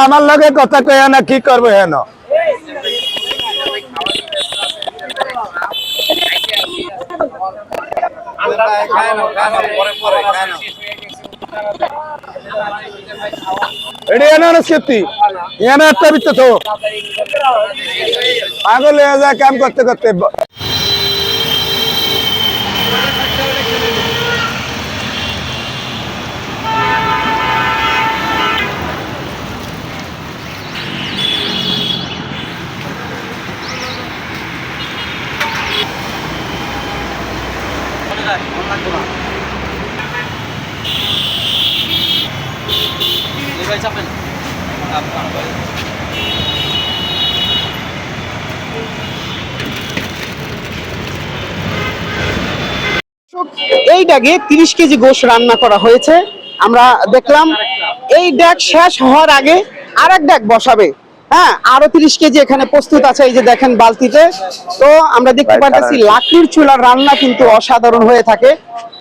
আমার লগে কথা কয় না কি করব হেন? পাগল হয়ে যায় কাম করতে করতে এই ড্যাগে তিরিশ কেজি গোশ রান্না করা হয়েছে। আমরা দেখলাম, এই ড্যাগ শেষ হওয়ার আগে আর এক ড্যাগ বসাবে। হ্যাঁ আরও তিরিশ কেজি এখানে প্রস্তুত আছে এই যে দেখেন বালতিতে। তো আমরা দেখতে পাচ্ছি লাকড়ির চুলার রান্না কিন্তু অসাধারণ হয়ে থাকে।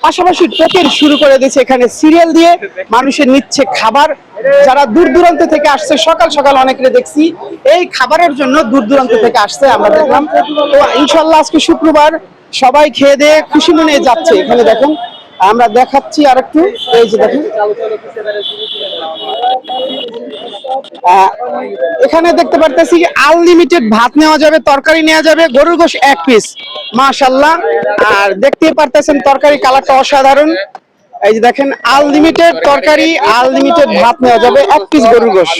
পাশাপাশি টোকেন শুরু করে দিয়েছে এখানে সিরিয়াল দিয়ে মানুষের নিচ্ছে খাবার। যারা দূর দূরান্ত থেকে আসছে সকাল সকাল অনেকে দেখছি এই খাবারের জন্য দূর দূরান্ত থেকে আসছে আমরা দেখলাম। তো ইনশাল্লাহ আজকে শুক্রবার সবাই খেয়ে দিয়ে খুশি মনে যাচ্ছে এখানে দেখুন। আমরা দেখাচ্ছি আর একটু এই যে দেখুন। আহ, এখানে দেখতে পারতেছি আনলিমিটেড ভাত নেওয়া যাবে তরকারি নেওয়া যাবে গরুর গোশ এক পিস মাশাল্লাহ আর দেখতেই পারতেছেন তরকারি কালারটা অসাধারণ। এই যে দেখেন আনলিমিটেড তরকারি আনলিমিটেড ভাত নেওয়া যাবে এক পিস গরুর গোশ।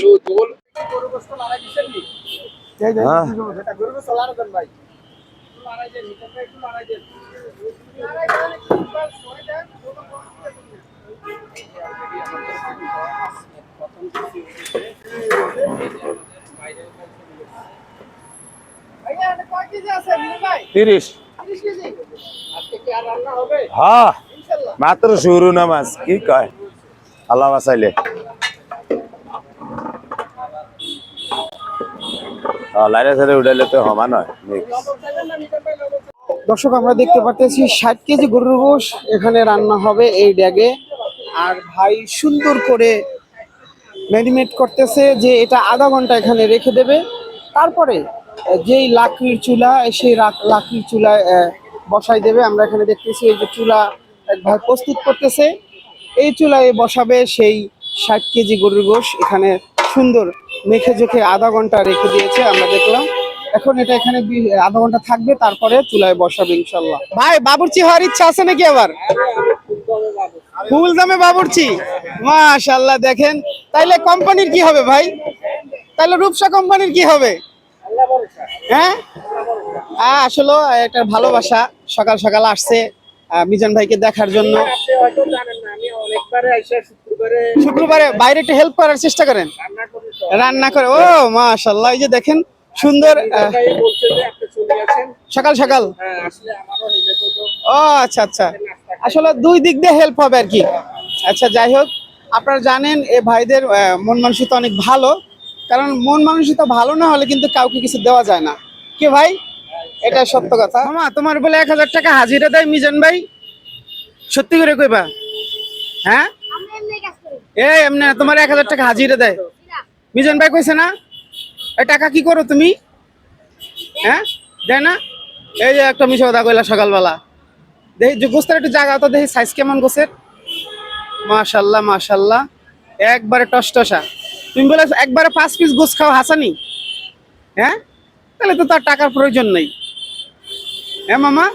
হ্যাঁ। হ্যাঁ মাত্র শুরু না কি কয়? আল্লাহ বাসাইলে লাইনে সাইডে উঠাইলে তো হয় mix। দর্শক, আমরা দেখতে পাচ্ছি ষাট কেজি গরুর গোশ, এখানে রান্না হবে এই ড্যাগে আর ভাই, সুন্দর করে ম্যারিনেট করতেছে যে এটা আধা ঘণ্টা এখানে রেখে দেবে। তারপরে যেই লাকড়ির চুলা, সেই লাকড়ির চুলায় বসাই দেবে। আমরা এখানে দেখতেছি এই যে চুলা এক ভাই প্রস্তুত করতেছে। এই চুলায় বসাবে সেই ষাট কেজি গরুর গোশ। এখানে সুন্দর মেখে জেখে আধা ঘণ্টা রেখে দিয়েছে, আমরা দেখলাম। এখন এটা এখানে আধা ঘণ্টা থাকবে, তারপরে চুলায় বসাবে ইনশাল্লাহ ভাই, বাবুর্চি হওয়ার ইচ্ছা আছে নাকি আবার? ফুল দামে বাবুর্চি? মাশাল্লাহ দেখেন তাইলে কোম্পানির কি হবে ভাই? তাহলে রূপসা কোম্পানির কি হবে? হ্যাঁ? আসলে একটা ভালোবাসা, সকাল সকাল আসছে মিজান ভাইকে দেখার জন্য। শুক্রবারে বাইরে একটু হেল্প করার চেষ্টা করেন। রান্না করে, ও মাশাল্লাহ, এই যে দেখেন, সুন্দর সকাল সকাল। ও আচ্ছা আচ্ছা। আসলে দুই দিক দিয়ে হেল্প হবে আর কি। আচ্ছা যাই হোক আপনারা জানেন, এ ভাইদের মন মানসিকতা অনেক ভালো। কারণ মন মানসিকতা ভালো না হলে কিন্তু কাউকে কিছু দেওয়া যায় না। কে ভাই? এটা সত্য কথা। মামা, তোমার বলে এক হাজার টাকা হাজিরা দেয় মিজান ভাই? সত্যি করে কইবা? হ্যাঁ? এ এমনি তোমার এক হাজার টাকা হাজিরা দেয়। মিজান ভাই কইছে না? এই টাকা কি করো তুমি? হ্যাঁ? দেয় না? এই যে একটা মিশো কথা কইলা সকালবেলা। দেখি গোস্তের একটু জায়গা তো দেখি সাইজ কেমন গোছের মাশাল্লাহ মাশাল্লাহ। একবারে টসটসা। তুমি বলে একবারে পাঁচ পিস গোস খাও হাসানি? হ্যাঁ? তাহলে তো তার টাকার প্রয়োজন নেই। হ্যাঁ মামা?